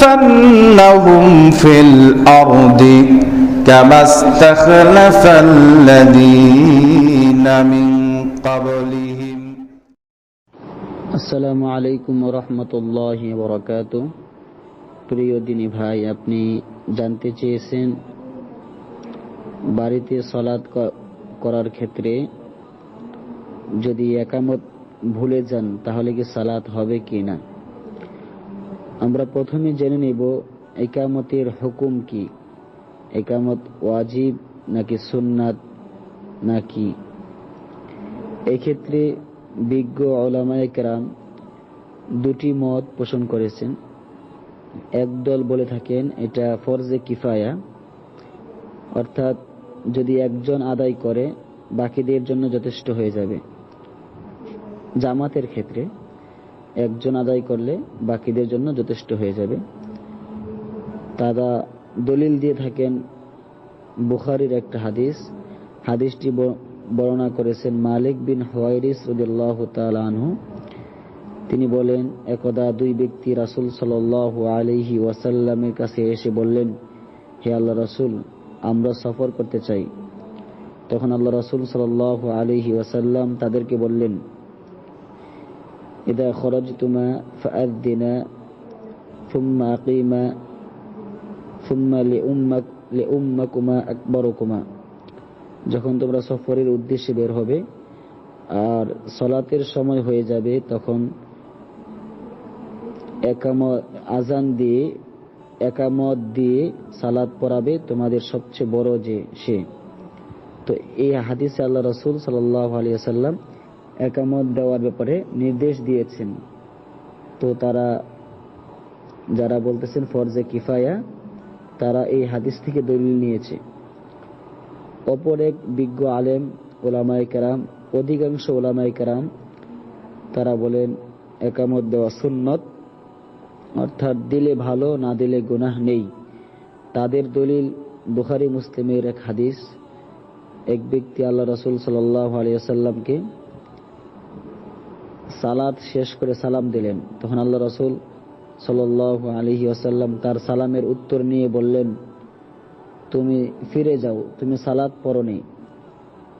ليستخلفنهم في الأرض كما استخلف الذين من قبلهم আসসালামু আলাইকুম রহমতুল্লাহ বরকাত প্রিয় দিনী ভাই আপনি জানতে চেয়েছেন বাড়িতে সলাদ ক- করার ক্ষেত্রে যদি একামত ভুলে যান তাহলে কি সালাত হবে কি না আমরা প্রথমে জেনে নেব একামতের হুকুম কি। একামত ওয়াজিব নাকি সুন্নাত নাকি? এক্ষেত্রে বিজ্ঞ ওলামায়ে কেরাম দুটি মত পোষণ করেছেন। একদল বলে থাকেন, এটা ফরজে কিফায়া। অর্থাৎ যদি একজন আদায় করে, বাকিদের জন্য যথেষ্ট হয়ে যাবে। জামাতের ক্ষেত্রে একজন আদায় করলে বাকিদের জন্য যথেষ্ট হয়ে যাবে। তারা দলিল দিয়ে থাকেন, বুখারির একটা হাদিস। হাদিসটি বর্ণনা করেছেন মালিক বিন হওয়াইরিস রদিল্লাহ আনহু। তিনি বলেন, একদা দুই ব্যক্তি রাসূল সাল্লাহ আলহি ওয়াসাল্লামের কাছে এসে বললেন, হে আল্লাহ রাসূল, আমরা সফর করতে চাই। তখন আল্লাহ রাসূল সাল্লাহ আলহি ওয়াসাল্লাম তাদেরকে বললেন ইদা খরজতুমা ফাআদ্দিনা ثم أقيما ثم لأمك لأمكما أكبركما যখন তোমরা সফরের উদ্দেশ্যে বের হবে আর সলাতের সময় হয়ে যাবে তখন একামত আজান দিয়ে একামত দিয়ে সালাত পড়াবে তোমাদের সবচেয়ে বড় যে সে তো এই হাদিসে আল্লাহ রসুল সাল্লাহ আলিয়া সাল্লাম একামত দেওয়ার ব্যাপারে নির্দেশ দিয়েছেন। তো তারা, যারা বলতেছেন, ফরজে কিফায়া, তারা এই হাদিস থেকে দলিল নিয়েছে। অপর এক বিজ্ঞ আলেম ওলামাই কেরাম, অধিকাংশ ওলামাই কেরাম, তারা বলেন, একামত দেওয়া সুন্নত, অর্থাৎ দিলে ভালো, না দিলে গুনাহ নেই। তাদের দলিল বুখারি, মুসলিমের এক হাদিস। এক ব্যক্তি আল্লাহ রসুল সাল্লাহ আলিয়াল্লামকে সালাদ শেষ করে সালাম দিলেন। তখন আল্লাহ রসুল সাল্লাহ আলহি আসাল্লাম তার সালামের উত্তর নিয়ে বললেন, তুমি ফিরে যাও, তুমি সালাদ পড়নি।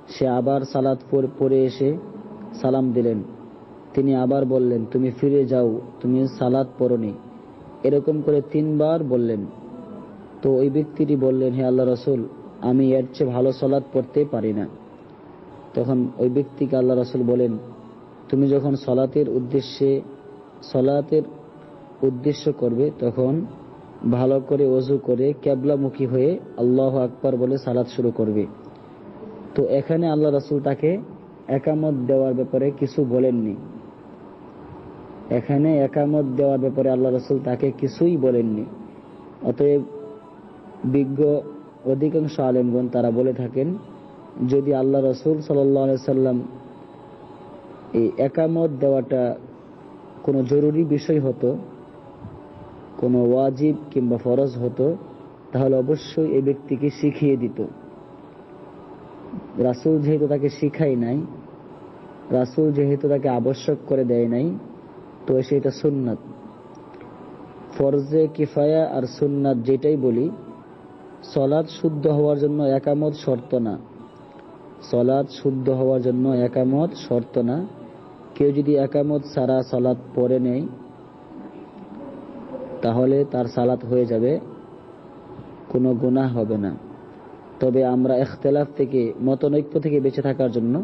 সে আবার সালাদ পড়ে এসে সালাম দিলেন। তিনি আবার বললেন, তুমি ফিরে যাও, তুমি সালাদ পড়নি। এরকম করে তিনবার বললেন। তো ওই ব্যক্তিটি বললেন, হে আল্লাহ রসুল, আমি এর চেয়ে ভালো সালাদ পড়তে পারি না। তখন ওই ব্যক্তিকে আল্লাহ রসুল বলেন তুমি যখন সলাতের উদ্দেশ্যে, সলাতের উদ্দেশ্য করবে, তখন ভালো করে অজু করে ক্যাবলামুখী হয়ে আল্লাহ আকবার বলে সালাত শুরু করবে। তো এখানে আল্লাহ রাসূল তাকে একামত দেওয়ার ব্যাপারে কিছু বলেননি। এখানে একামত দেওয়ার ব্যাপারে আল্লাহ রাসূল তাকে কিছুই বলেননি। অতএব বিজ্ঞ অধিকাংশ আলেমগণ তারা বলে থাকেন, যদি আল্লাহ রসুল সাল্লাহ সাল্লাম এই একামত দেওয়াটা কোনো জরুরি বিষয় হতো, কোনো ওয়াজিব কিংবা ফরজ হতো, তাহলে অবশ্যই এই ব্যক্তিকে শিখিয়ে দিত। রাসূল যেহেতু তাকে শিখাই নাই, রাসূল যেহেতু তাকে আবশ্যক করে দেয় নাই, তো সেটা সুন্নাত। ফরজে কিফায়া আর সুন্নাত যেটাই বলি সলাদ শুদ্ধ হওয়ার জন্য একামত শর্ত না। সলাদ শুদ্ধ হওয়ার জন্য একামত শর্ত না। কেউ যদি একামত সারা সলাদ পরে নেয় তাহলে তার সালাত হয়ে যাবে, কোনো গুনাহ হবে না। তবে আমরা এখতেলাফ থেকে, মতনৈক্য থেকে বেঁচে থাকার জন্য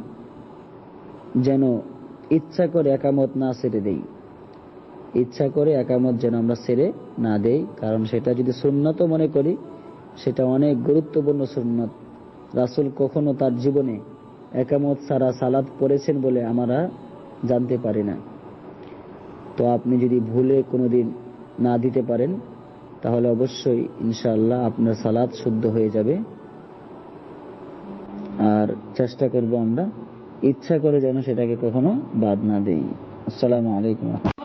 যেন ইচ্ছা করে একামত না সেরে দেই। ইচ্ছা করে একামত যেন আমরা সেরে না দেই, কারণ সেটা যদি সুন্নত মনে করি, সেটা অনেক গুরুত্বপূর্ণ সুন্নত। রাসুল কখনো তার জীবনে একামত সারা সালাদ পড়েছেন বলে আমরা জানতে পারে না। তো আপনি যদি ভুলে কোনো দিন না দিতে পারেন, তাহলে অবশ্যই ইনশাল্লাহ আপনার সালাদ শুদ্ধ হয়ে যাবে। আর চেষ্টা করব আমরা, ইচ্ছা করে যেন সেটাকে কখনো বাদ না দেই। আসসালামু আলাইকুম।